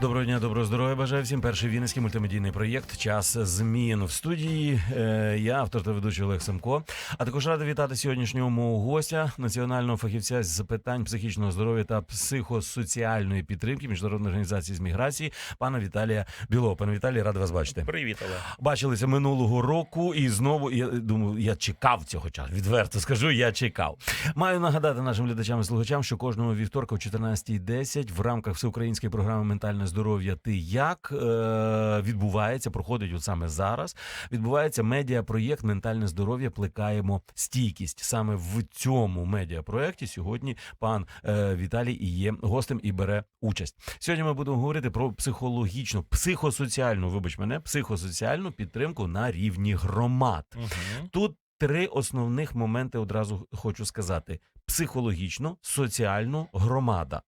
Доброго дня, доброго здоров'я. Бажаю всім. Перший вінницький мультимедійний проєкт Час змін в студії. Е, я автор та ведучий Олег Семко. А також радий вітати сьогоднішнього мого гостя, національного фахівця з питань психічного здоров'я та психосоціальної підтримки міжнародної організації з міграції, пана Віталія Білова. Пане Віталій, радий вас бачити. Привіт, Олег. Бачилися минулого року, і знову я думаю, я чекав цього часу. Відверто скажу, я чекав. Маю нагадати нашим глядачам і слухачам, що кожного вівторка о 14.10 в рамках всеукраїнської програми Ментальне здоров'я Ти як е, відбувається, проходить от саме зараз. Відбувається медіапроєкт Ментальне здоров'я. Плекаємо стійкість. Саме в цьому медіапроєкті сьогодні пан е, Віталій і є гостем і бере участь. Сьогодні ми будемо говорити про психологічну, психосоціальну, вибач мене, психосоціальну підтримку на рівні громад. Угу. Тут три основних моменти одразу хочу сказати: психологічно, соціально, громада.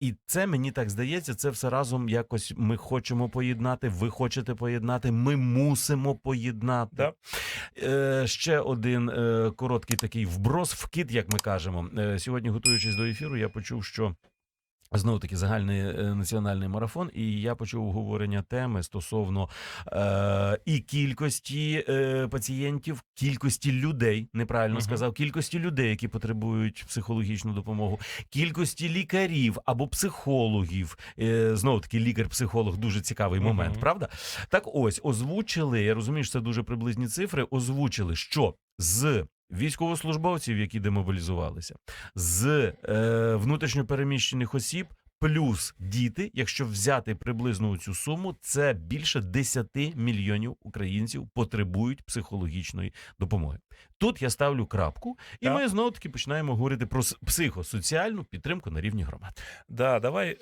І це мені так здається, це все разом якось ми хочемо поєднати. Ви хочете поєднати, ми мусимо поєднати. Да. Е, ще один е, короткий такий вброс, вкид, як ми кажемо. Е, сьогодні, готуючись до ефіру, я почув, що. Знову таки загальний е, національний марафон, і я почув обговорення теми стосовно е, і кількості е, пацієнтів, кількості людей, неправильно Мгм. сказав, кількості людей, які потребують психологічну допомогу, кількості лікарів або психологів. Е, знову таки, лікар-психолог дуже цікавий Мгм. момент, правда? Так ось озвучили. Я розумію, що це дуже приблизні цифри. Озвучили, що з військовослужбовців, які демобілізувалися, з е, внутрішньопереміщених осіб. Плюс діти, якщо взяти приблизно цю суму, це більше 10 мільйонів українців потребують психологічної допомоги. Тут я ставлю крапку, і Так. ми знову таки починаємо говорити про психосоціальну підтримку на рівні громад. Да, давай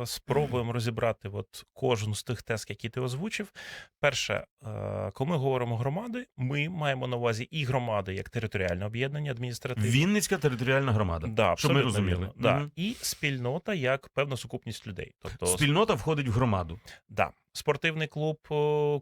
е, спробуємо розібрати от кожну з тих тез, які ти озвучив. Перше, е, коли ми говоримо громади, ми маємо на увазі і громади як територіальне об'єднання адміністративне. Вінницька територіальна громада. Да, щоб ми розуміли. вірно. Да. Мгм. І спільнота як певна сукупність людей. Тобто Спільнота входить в громаду. Да. Спортивний клуб,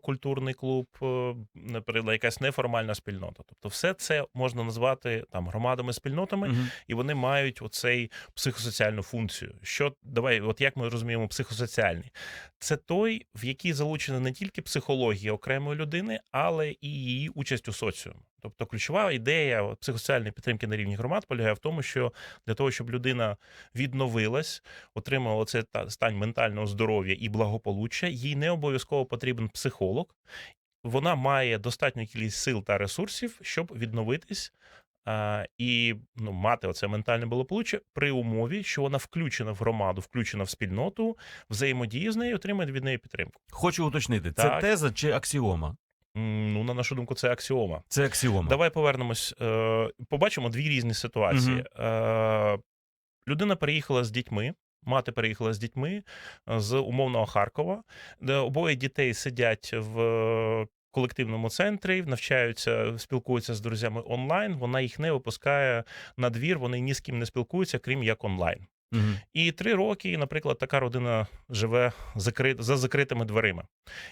культурний клуб, о, наприклад, якась неформальна спільнота. Тобто, все це можна назвати там громадами, спільнотами, Мгм. і вони мають оцей психосоціальну функцію. Що давай, от як ми розуміємо, психосоціальний це той, в який залучена не тільки психологія окремої людини, але і її участь у соціумі. Тобто, ключова ідея психосоціальної підтримки на рівні громад полягає в тому, що для того, щоб людина відновилась, отримала та стан ментального здоров'я і благополуччя, їй не обов'язково потрібен психолог. Вона має достатню кількість сил та ресурсів, щоб відновитись а, і ну, мати оце ментальне благополуччя при умові, що вона включена в громаду, включена в спільноту, взаємодіє з нею, отримує від неї підтримку. Хочу уточнити, це Так. теза чи аксіома? Ну, на нашу думку, це аксіома. Це аксіома. Давай повернемось. Е, побачимо дві різні ситуації. Е, людина переїхала з дітьми. Мати переїхала з дітьми е, з умовного Харкова, де обоє дітей сидять в е, колективному центрі, навчаються, спілкуються з друзями онлайн. Вона їх не випускає на двір, вони ні з ким не спілкуються, крім як онлайн. Мгм. І три роки, наприклад, така родина живе закрит, за закритими дверима.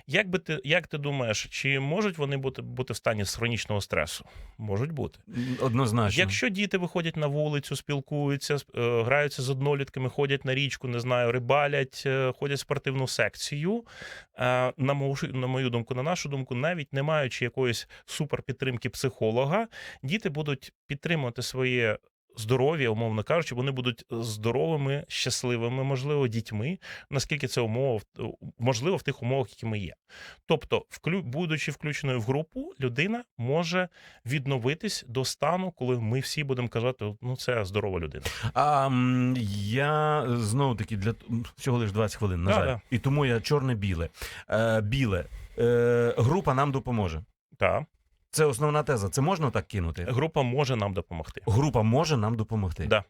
Як би ти як ти думаєш, чи можуть вони бути бути в стані з хронічного стресу? Можуть бути. Однозначно. Якщо діти виходять на вулицю, спілкуються, сп- е, граються з однолітками, ходять на річку, не знаю, рибалять, е, ходять в спортивну секцію. е, На мою, на мою думку, на нашу думку, навіть не маючи якоїсь суперпідтримки психолога, діти будуть підтримувати своє. Здоров'я, умовно кажучи, вони будуть здоровими, щасливими, можливо, дітьми, наскільки це умова в- можливо в тих умовах, які ми є. Тобто, будучи включеною в групу, людина може відновитись до стану, коли ми всі будемо казати, ну це здорова людина. А я знову таки для всього лише 20 хвилин, на Да, жаль. да. І тому я чорне-біле. Е, біле. Е, група нам допоможе. Так, Це основна теза. Це можна так кинути? група може нам допомогти. Група може нам допомогти. Да.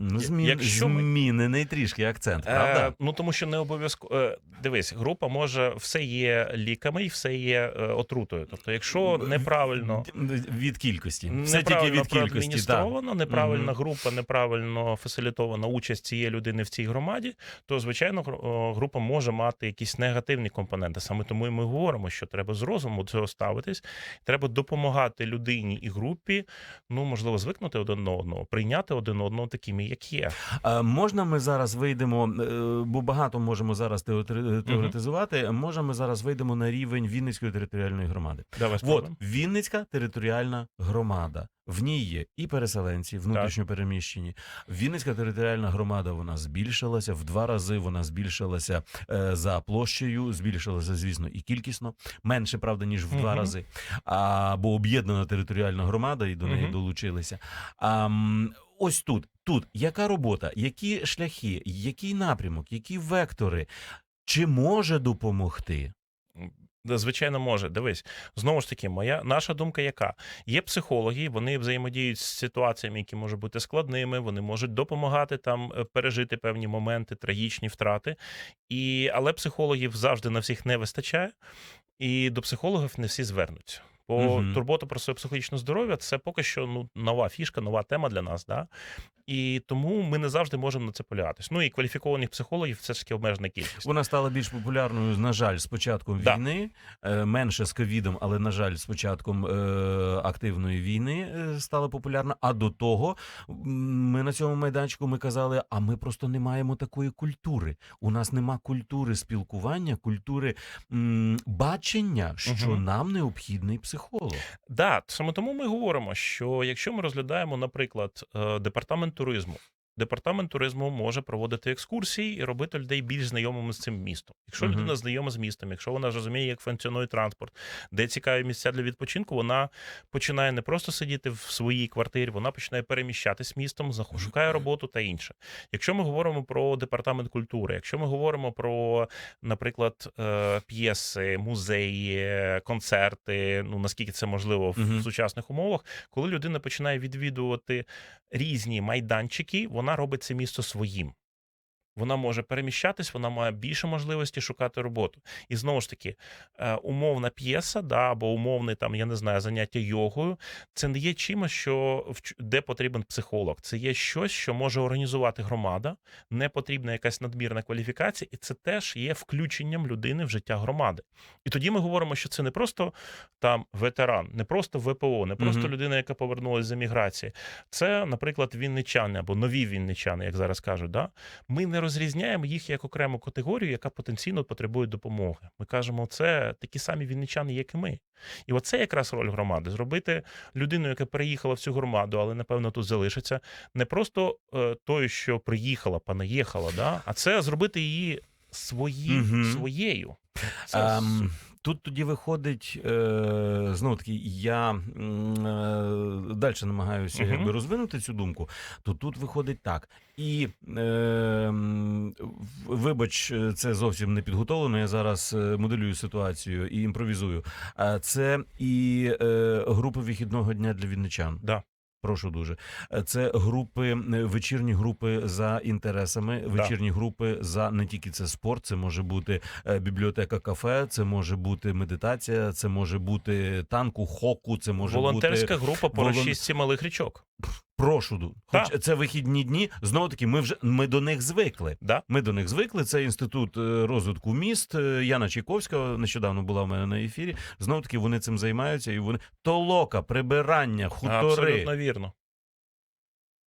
Ну, змін... якщо ми- Змінений трішки акцент, правда? Е, ну тому що не обов'язково е, дивись, група може все є ліками і все є е, отрутою. Тобто, якщо неправильно. Д- Від кількості. Все тільки Неправильно від кількості. Так. проадміністровано, неправильна Мгм. група, неправильно фасилітована участь цієї людини в цій громаді, то звичайно гр- о, група може мати якісь негативні компоненти. Саме тому і ми говоримо, що треба з розуму до цього ставитись. Треба допомагати людині і групі, ну можливо, звикнути один до одного, прийняти один одного такими, як є. А, можна ми зараз вийдемо, е, бо багато можемо зараз теотри- теоретизувати. Може, ми зараз вийдемо на рівень Вінницької територіальної громади. Давай От. Вінницька територіальна громада. В ній є і переселенці, внутрішньо переміщені. Вінницька територіальна громада вона збільшилася в два рази. Вона збільшилася е, за площею, збільшилася, звісно, і кількісно. Менше, правда, ніж в два рази. А, бо об'єднана територіальна громада і до неї Мгм. долучилися. А, ось тут, тут яка робота, які шляхи, який напрямок, які вектори, чи може допомогти? Звичайно, може. Дивись, знову ж таки, моя наша думка яка? Є психологи, вони взаємодіють з ситуаціями, які можуть бути складними, вони можуть допомагати там е, пережити певні моменти, трагічні втрати. І, але психологів завжди на всіх не вистачає, і до психологів не всі звернуться. Бо Мгм. турбота про своє психологічне здоров'я це поки що ну, нова фішка, нова тема для нас. Да? І тому ми не завжди можемо на це полягатись. Ну і кваліфікованих психологів це ж таки обмежена кількість. Вона стала більш популярною, на жаль, з початком Да. війни, е, менше з ковідом, але на жаль, з початком е, активної війни е, стала популярна. А до того ми на цьому майданчику ми казали: а ми просто не маємо такої культури. У нас нема культури спілкування, культури м, бачення, що Мгм. нам необхідний психолог. Да, саме тому ми говоримо, що якщо ми розглядаємо, наприклад, е, департамент туризму. Департамент туризму може проводити екскурсії і робити людей більш знайомими з цим містом. Якщо Мгм. людина знайома з містом, якщо вона розуміє, як функціонує транспорт, де цікаві місця для відпочинку, вона починає не просто сидіти в своїй квартирі, вона починає переміщатись містом, шукає роботу та інше. Якщо ми говоримо про департамент культури, якщо ми говоримо про, наприклад, е, п'єси, музеї, концерти, ну наскільки це можливо в Мгм. сучасних умовах, коли людина починає відвідувати різні майданчики, вона робить це місто своїм. Вона може переміщатись, вона має більше можливості шукати роботу. І знову ж таки, е, умовна п'єса, да, або умовне там, я не знаю, заняття йогою, це не є чимось, що де потрібен психолог. Це є щось, що може організувати громада, не потрібна якась надмірна кваліфікація, і це теж є включенням людини в життя громади. І тоді ми говоримо, що це не просто там ветеран, не просто ВПО, не просто Мгм. людина, яка повернулася з еміграції. Це, наприклад, вінничани або нові вінничани, як зараз кажуть. Да? Ми не розрізняємо їх як окрему категорію, яка потенційно потребує допомоги. Ми кажемо, це такі самі вінничани, як і ми. І оце якраз роль громади: зробити людину, яка переїхала в цю громаду, але напевно тут залишиться, не просто е, тою, що приїхала, понаїхала, да? а це зробити її свої, Мгм. своєю. Це Ем, тут тоді виходить е, знову таки, я е, далі намагаюся Мгм. якби розвинути цю думку. То тут виходить так. І е, вибач, це зовсім не підготовлено. Я зараз е, моделюю ситуацію і імпровізую. А це і е, групи вихідного дня для вінничан. Да. Прошу дуже. Е, Це групи, е, вечірні групи за інтересами, вечірні групи за не тільки це спорт, це може бути е, бібліотека кафе, це може бути медитація, це може бути танку, хоку, це може волонтерська бути група по волон- розчистці малих річок. Прошу. ду- Хоч це вихідні дні. Знову таки, ми вже ми до них звикли. Да? Ми до них звикли. Це інститут е, розвитку міст. Е, Яна Чайковська нещодавно була в мене на ефірі. Знову таки вони цим займаються, і вони толока, прибирання, хутори. Абсолютно вірно.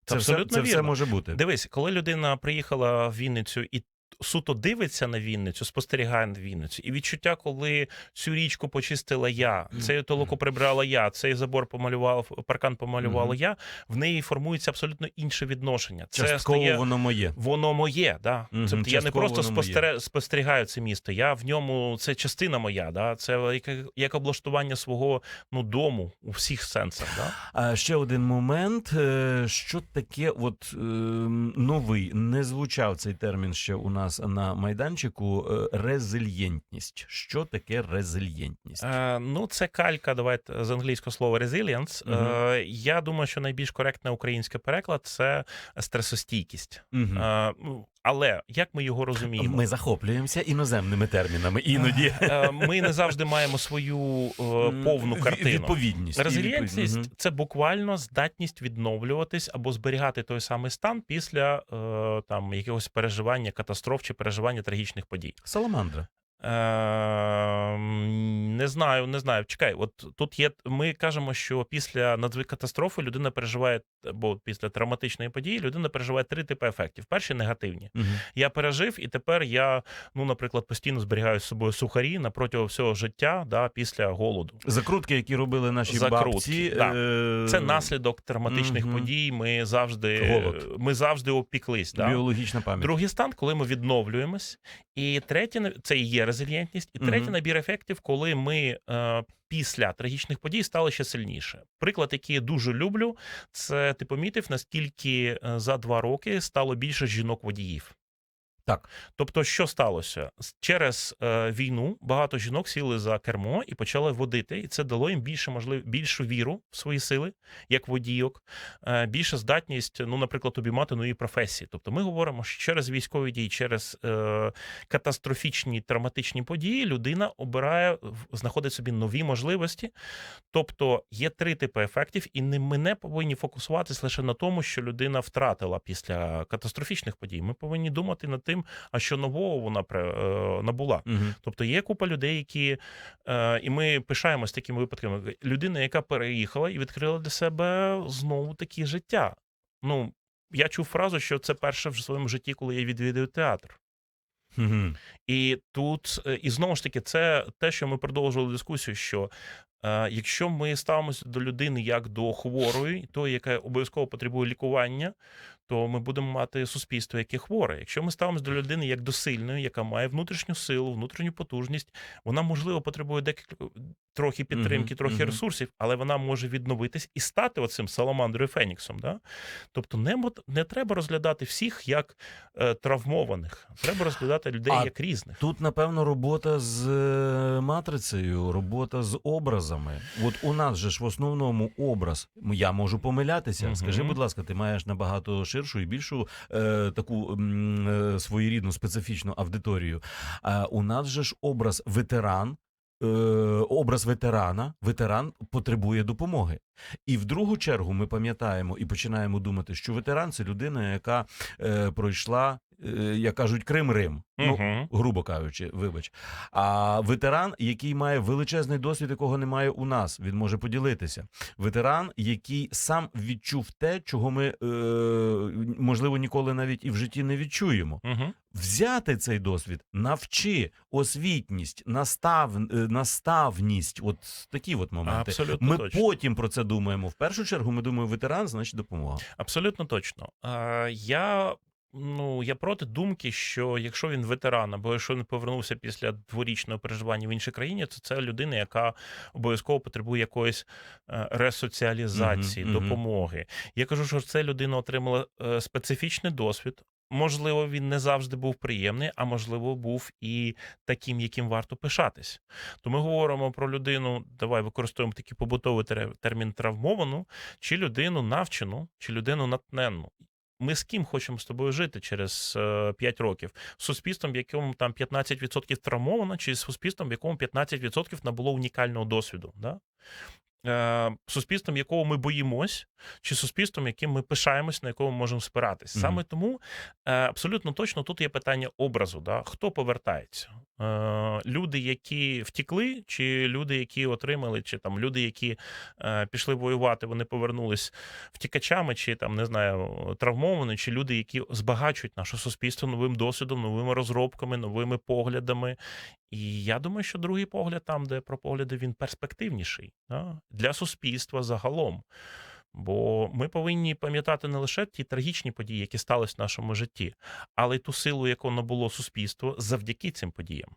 Це, все, це вірно. все може бути. Дивись, коли людина приїхала в Вінницю і суто дивиться на Вінницю, спостерігає на Вінницю, і відчуття, коли цю річку почистила я, цей толоку прибрала я, цей забор помалював, паркан помалювала я, в неї формується абсолютно інше відношення. Це Частково стає воно моє. Воно моє, да. Тобто я не просто воно спостерігаю це місто. Я в ньому це частина моя, да. Це як, як облаштування свого ну дому у всіх сенсах. Да? А ще один момент. е, Що таке, от е, новий, не звучав цей термін ще у нас на майданчику. е, Резильєнтність. Що таке резильєнтність? Е, ну, це калька, давайте з англійського слова resilience. Мгм. Е, я думаю, що найбільш коректний український переклад це стресостійкість. Мгм. Е, ну, але як ми його розуміємо? Ми захоплюємося іноземними термінами. Іноді Е, Ми не завжди маємо свою е, повну картину. Відповідність. Резильєнтність це буквально здатність відновлюватись або зберігати той самий стан після е, там якогось переживання катастроф чи переживання трагічних подій. Саламандра. Ем, Не знаю, не знаю. Чекай, от тут є. Ми кажемо, що після надзвикатастрофи людина переживає, або після травматичної події людина переживає три типи ефектів. Перші негативні. Мгм. Я пережив, і тепер я, ну, наприклад, постійно зберігаю з собою сухарі на протягом всього життя да, після голоду. Закрутки, які робили наші Закрутки, бабці. да. е, Це наслідок травматичних Мгм. подій. Ми завжди Голод. ми завжди опіклись. Да? Біологічна пам'ять. Другий стан, коли ми відновлюємось, і третє це і є резильєнтність, і третій Мгм. набір ефектів, коли ми е, після трагічних подій стали ще сильніше. Приклад, який я дуже люблю, це ти помітив, наскільки е, за два роки стало більше жінок-водіїв. Так. Тобто, що сталося через е, війну? Багато жінок сіли за кермо і почали водити, і це дало їм більше можлив, більшу віру в свої сили, як водійок, е, більша здатність, ну, наприклад, обіймати нові професії. Тобто, ми говоримо, що через військові дії, через е, катастрофічні травматичні події людина обирає, знаходить собі нові можливості. Тобто є три типи ефектів, і не ми не повинні фокусуватися лише на тому, що людина втратила після катастрофічних подій. Ми повинні думати над тим, а що нового вона е, набула. Мгм. Тобто є купа людей, які е, і ми пишаємось такими випадками. Людина, яка переїхала і відкрила для себе знову таке життя. Ну я чув фразу, що це перше в своєму житті, коли я відвідую театр. Мгм. І тут, е, і знову ж таки, це те, що ми продовжували дискусію. Що е, якщо ми ставимося до людини як до хворої, тої, яка обов'язково потребує лікування, то ми будемо мати суспільство, яке хворе. Якщо ми ставимося до людини як до сильної, яка має внутрішню силу, внутрішню потужність, вона можливо потребує декілька трохи підтримки, Мгм, трохи мгм. ресурсів, але вона може відновитись і стати оцим саламандрою Феніксом. Да? Тобто не, не треба розглядати всіх як е, травмованих, треба розглядати людей А як різних. Тут, напевно, робота з е, матрицею, робота з образами. От у нас же ж в основному образ. Я можу помилятися. Мгм. Скажи, будь ласка, ти маєш набагато ширшу і більшу е, таку е, своєрідну специфічну аудиторію. А у нас же ж образ ветеран. е, Образ ветерана, ветеран потребує допомоги, і в другу чергу ми пам'ятаємо і починаємо думати, що ветеран це людина, яка е, пройшла, е, як кажуть, Крим Рим. Ну, Мгм. грубо кажучи, вибач. А ветеран, який має величезний досвід, якого немає у нас, він може поділитися. Ветеран, який сам відчув те, чого ми е, можливо ніколи навіть і в житті не відчуємо. Мгм. Взяти цей досвід, навчи освітність, настав, е, наставність, от такі от моменти. Абсолютно Ми точно. потім про це думаємо. В першу чергу ми думаємо, ветеран, значить допомога. Абсолютно точно. Я, ну, я проти думки, що якщо він ветеран, або якщо він повернувся після дворічного переживання в іншій країні, то це людина, яка обов'язково потребує якоїсь е, ресоціалізації, Мгм, мгм. допомоги. Я кажу, що ця людина отримала е, специфічний досвід. Можливо, він не завжди був приємний, а можливо, був і таким, яким варто пишатись. То ми говоримо про людину, давай використовуємо такий побутовий тер- термін травмовану, чи людину навчену, чи людину натненну. Ми з ким хочемо з тобою жити через е, 5 років? З суспільством, в якому там 15% травмовано, чи з суспільством, в якому 15% набуло унікального досвіду? Да? Е, суспільством, якого ми боїмось, чи суспільством, яким ми пишаємось, на якому ми можемо спиратись. Саме тому е, абсолютно точно тут є питання образу. Да? Хто повертається? Е, люди, які втікли, чи люди, які отримали, чи там люди, які пішли воювати, вони повернулись втікачами, чи там не знаю, травмовані, чи люди, які збагачують наше суспільство новим досвідом, новими розробками, новими поглядами. І я думаю, що другий погляд, там, де про погляди, він перспективніший да? для суспільства загалом. Бо ми повинні пам'ятати не лише ті трагічні події, які сталися в нашому житті, але й ту силу, яку набуло суспільство завдяки цим подіям.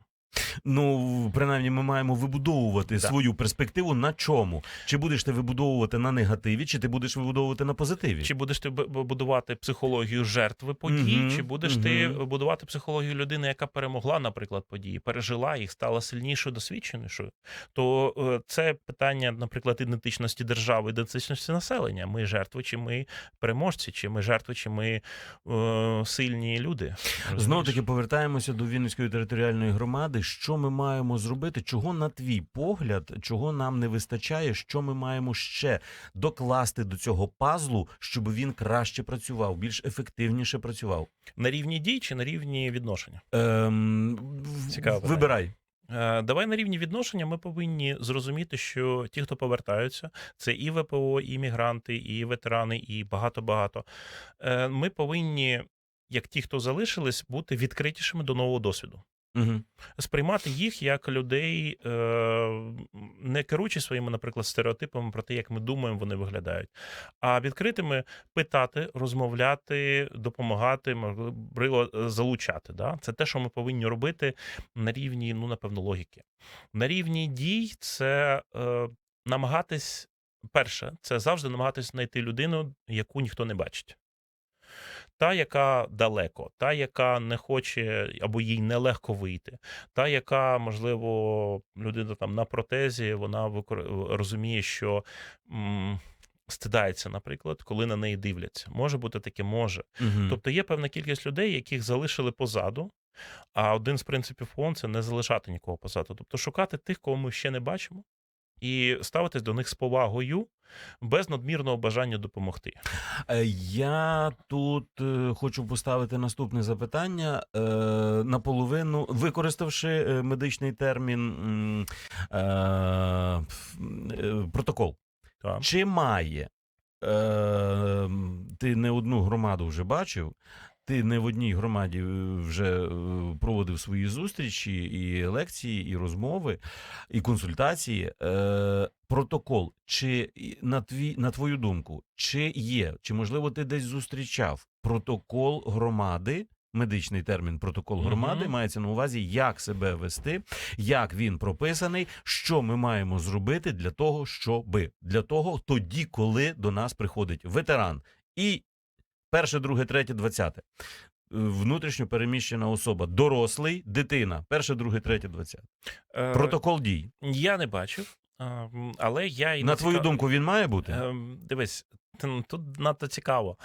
Ну, принаймні, ми маємо вибудовувати Да. свою перспективу на чому? Чи будеш ти вибудовувати на негативі, чи ти будеш вибудовувати на позитиві? Чи будеш ти будувати психологію жертви подій, Мгм, чи будеш ти мгм. будувати психологію людини, яка перемогла, наприклад, події, пережила їх, стала сильнішою, досвідченішою? То е, це питання, наприклад, ідентичності держави, ідентичності населення. Ми жертви, чи ми переможці, чи ми жертви, чи ми е, сильні люди. Знову таки повертаємося до Вінницької територіальної громади. Що ми маємо зробити? Чого на твій погляд, чого нам не вистачає? Що ми маємо ще докласти до цього пазлу, щоб він краще працював, більш ефективніше працював? на рівні дій чи на рівні відношення? Ем, Цікаво. Вибирай. Е, Давай на рівні відношення ми повинні зрозуміти, що ті, хто повертаються, це і ВПО, і мігранти, і ветерани, і багато-багато. Е, Ми повинні, як ті, хто залишились, бути відкритішими до нового досвіду. Угу. Сприймати їх як людей, е, не керуючи своїми, наприклад, стереотипами про те, як ми думаємо, вони виглядають, а відкритими питати, розмовляти, допомагати, можливо, залучати. Да? Це те, що ми повинні робити на рівні, ну, напевно, логіки. На рівні дій це е, намагатись, перше, це завжди намагатись знайти людину, яку ніхто не бачить. Та, яка далеко, та, яка не хоче або їй нелегко вийти, та, яка, можливо, людина там на протезі, вона викор- розуміє, що м, стидається, наприклад, коли на неї дивляться. Може бути таке, може. Угу. Тобто є певна кількість людей, яких залишили позаду. А один з принципів ООН – це не залишати нікого позаду. Тобто шукати тих, кого ми ще не бачимо, і ставитись до них з повагою, без надмірного бажання допомогти. Е, Я тут е, хочу поставити наступне запитання. Е, Наполовину, використавши медичний термін протокол. Так. Чи має ти не одну громаду вже бачив? Ти не в одній громаді е, вже е, проводив свої зустрічі, і лекції, і розмови, і консультації. Е, протокол, чи на твій на твою думку, чи є, чи можливо ти десь зустрічав протокол громади? Медичний термін протокол громади мається на увазі, як себе вести, як він прописаний, що ми маємо зробити для того, щоби для того, тоді, коли до нас приходить ветеран і перше, друге, третє, двадцяте. Е, Внутрішньо переміщена особа, дорослий, дитина, перше, друге, третє, двадцяте. Е, Протокол дій. Я не бачив, але я і На твою думку, він має бути? Ем, Дивись, тут надто цікаво.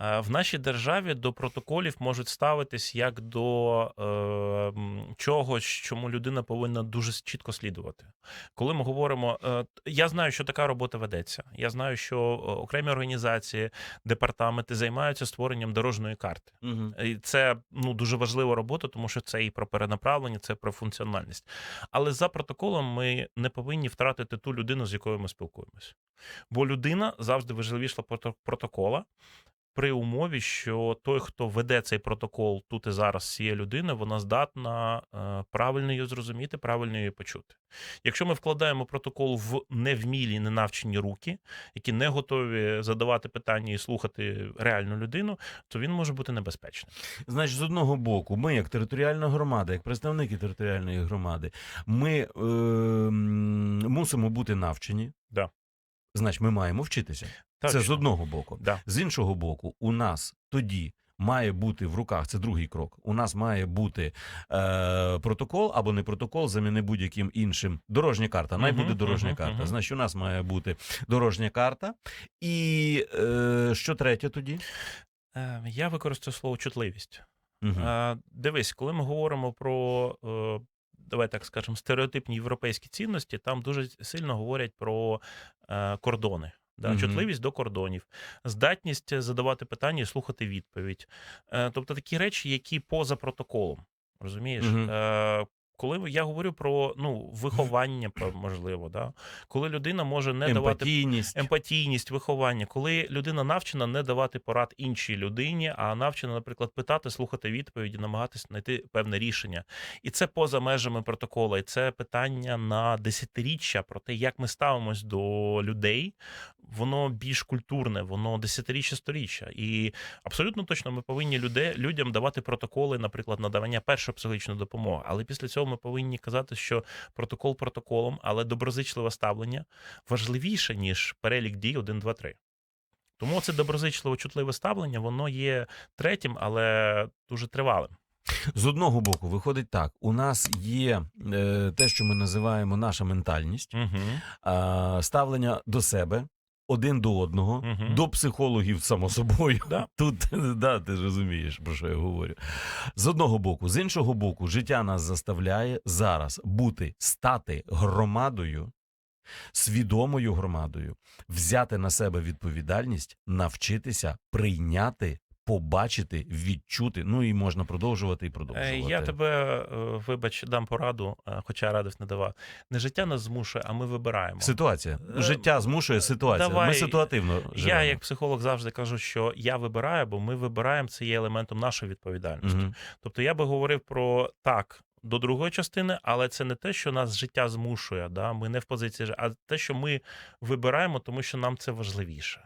Е, В нашій державі до протоколів можуть ставитись як до е, чогось, чому людина повинна дуже чітко слідувати. Коли ми говоримо, е, я знаю, що така робота ведеться. Я знаю, що е, окремі організації, департаменти займаються створенням дорожньої карти. Угу. І це ну дуже важлива робота, тому що це і про перенаправлення, це про функціональність. Але за протоколом ми не повинні втратити ту людину, з якою ми спілкуємось. Бо людина завжди важливіша прото- протокола. При умові, що той, хто веде цей протокол тут і зараз з цієї людини, вона здатна е, правильно її зрозуміти, правильно її почути. Якщо ми вкладаємо протокол в невмілі, ненавчені руки, які не готові задавати питання і слухати реальну людину, то він може бути небезпечним. Значить, з одного боку, ми, як територіальна громада, як представники територіальної громади, ми е, мусимо бути навчені. Да. Значить, ми маємо вчитися. Це Точно. з одного боку. Да. З іншого боку, у нас тоді має бути в руках, це другий крок. У нас має бути е, протокол або не протокол, заміни будь-яким іншим. Дорожня карта. Най буде дорожня карта. Значить, у нас має бути дорожня карта. І е, що третє тоді? Е, Я використаю слово чутливість. Угу. Е, Дивись, коли ми говоримо про, е, давай так скажемо, стереотипні європейські цінності, там дуже сильно говорять про е, кордони. Да, Мгм. Чутливість до кордонів, здатність задавати питання і слухати відповідь. Е, Тобто такі речі, які поза протоколом. Розумієш? Е, Коли я говорю про ну, виховання, можливо, да? коли людина може не давати Емпатійність. емпатійність, виховання, коли людина навчена не давати порад іншій людині, а навчена, наприклад, питати, слухати відповіді, намагатися знайти певне рішення. І це поза межами протокола. І це питання на десятиріччя про те, як ми ставимось до людей. Воно більш культурне, воно десятиріччя сторіччя. І абсолютно точно ми повинні людей, людям давати протоколи, наприклад, надавання першої психологічної допомоги. Але після цього ми повинні казати, що протокол протоколом, але доброзичливе ставлення важливіше, ніж перелік дій 1, 2, 3. Тому це доброзичливо чутливе ставлення, воно є третім, але дуже тривалим. З одного боку, виходить так: у нас є е, те, що ми називаємо наша ментальність, Угу. е, ставлення до себе. Один до одного, угу. до психологів, само собою. Да. Тут да, ти розумієш, про що я говорю. З одного боку, з іншого боку, життя нас заставляє зараз бути, стати громадою, свідомою громадою, взяти на себе відповідальність, навчитися прийняти побачити, відчути. Ну і можна продовжувати і Е, продовжувати. Я тебе, е, вибач, дам пораду, е, хоча радив не давав. Не життя нас змушує, а ми вибираємо. Ситуація. Е, Життя змушує ситуація. давай. Ми ситуативно Я, як психолог, завжди кажу, що я вибираю, бо ми вибираємо це є елементом нашої відповідальності. Мгм. Тобто я би говорив про так. До другої частини, але це не те, що нас життя змушує. Да? Ми не в позиції, а те, що ми вибираємо, тому що нам це важливіше.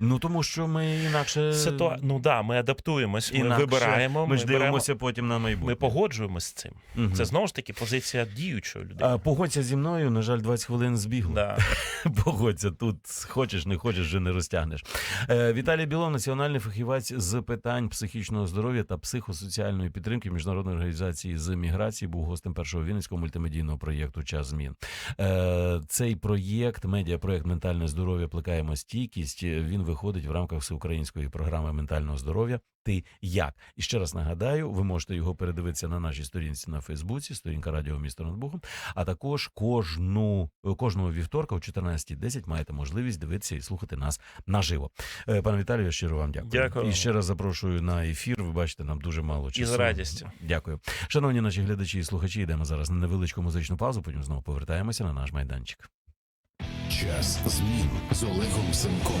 Ну тому що ми інакше Ситуа... Ну да, ми адаптуємось, ми вибираємо, Ми ж беремо- дивимося потім на майбутнє. ми погоджуємось з цим. Мгм. Це знову ж таки позиція діючої людини. А, погодься зі мною, на жаль, 20 хвилин збігло. Да. Погодься, тут хочеш, не хочеш, вже не розтягнеш. Е, Віталій Білов, національний фахівець з питань психічного здоров'я та психосоціальної підтримки міжнародної організації з міграції, був гостем першого вінницького мультимедійного проєкту Час змін. Е, Цей проєкт, медіапроєкт Ментальне здоров'я плекаємо стійкість. Він виходить в рамках всеукраїнської програми ментального здоров'я. Ти як? І ще раз нагадаю, ви можете його передивитися на нашій сторінці на Фейсбуці, сторінка Радіо Місто над Богом. А також кожну кожного вівторка о 14.10 маєте можливість дивитися і слухати нас наживо. Е, Пане Віталію, щиро вам дякую. Дякую. І ще раз запрошую на ефір. Ви бачите, нам дуже мало часу. з радістю. Дякую. Шановні наші глядачі і слухачі, йдемо зараз на невеличку музичну паузу. Потім знову повертаємося на наш майданчик. Час змін з Олегом Семком.